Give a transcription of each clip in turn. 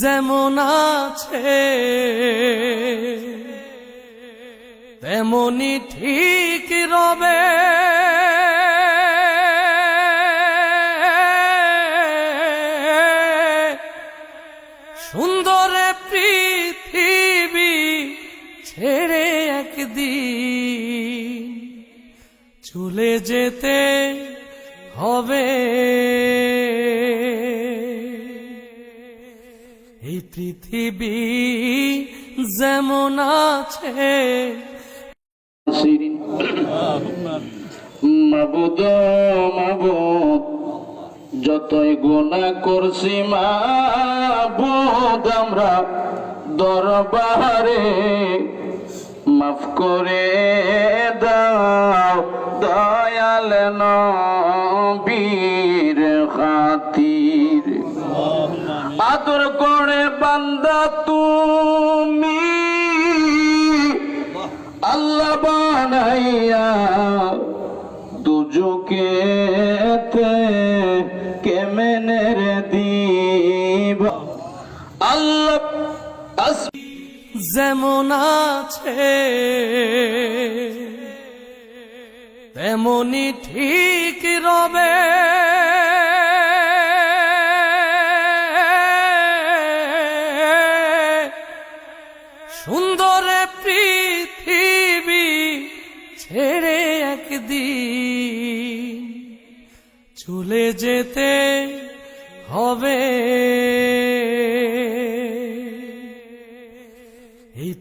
যেমন আছে তেমনি ঠিক রবে। সুন্দর পৃথিবী ছেড়ে একদিন চলে যেতে হবে। এই পৃথিবী যেমন আছে মাবুদ মাবুদ, যতই গুণা করছি আমরা দরবারে মাফ করে দাও দয়াল নবীর খাতির। আদর করে বান্দা তুমি আল্লাহ বানাইয়া দুজকে আল্লাহ যেমন আছে তেমনি ঠিক রবে। সুন্দর পৃথিবী ছেড়ে একদিন চলে যেতে হবে।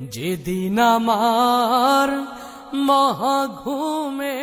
যেদিন আমার মহাঘুমে